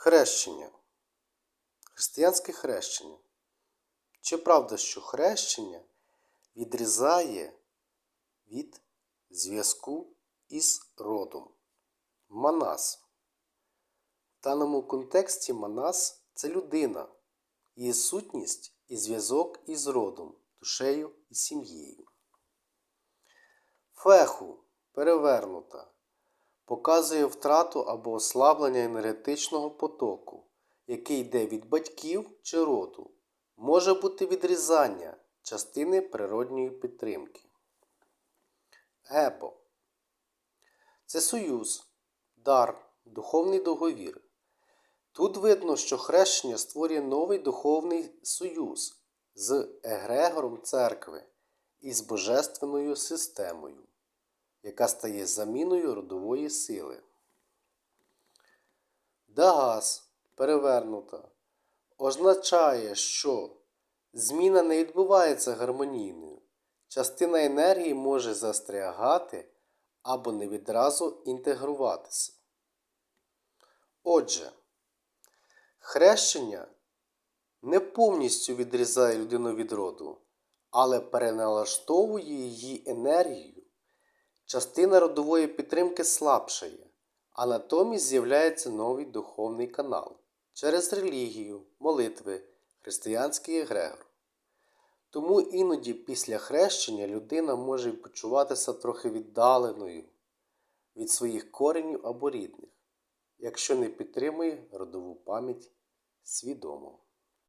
Хрещення. Християнське хрещення. Чи правда, що хрещення відрізає від зв'язку із родом? Манас. В даному контексті Манас це людина, її сутність і зв'язок із родом, душею і сім'єю. Феху перевернута показує втрату або ослаблення енергетичного потоку, який йде від батьків чи роду. Може бути відрізання частини природньої підтримки. Ебо це союз, дар, духовний договір. Тут видно, що хрещення створює новий духовний союз з егрегором церкви і з божественною системою, яка стає заміною родової сили. Дагас перевернута означає, що зміна не відбувається гармонійною. Частина енергії може застрягати або не відразу інтегруватися. Отже, хрещення не повністю відрізає людину від роду, але переналаштовує її енергію. Частина родової підтримки слабшає, а натомість з'являється новий духовний канал через релігію, молитви, християнський егрегор. Тому іноді після хрещення людина може почуватися трохи віддаленою від своїх коренів або рідних, якщо не підтримує родову пам'ять свідомо.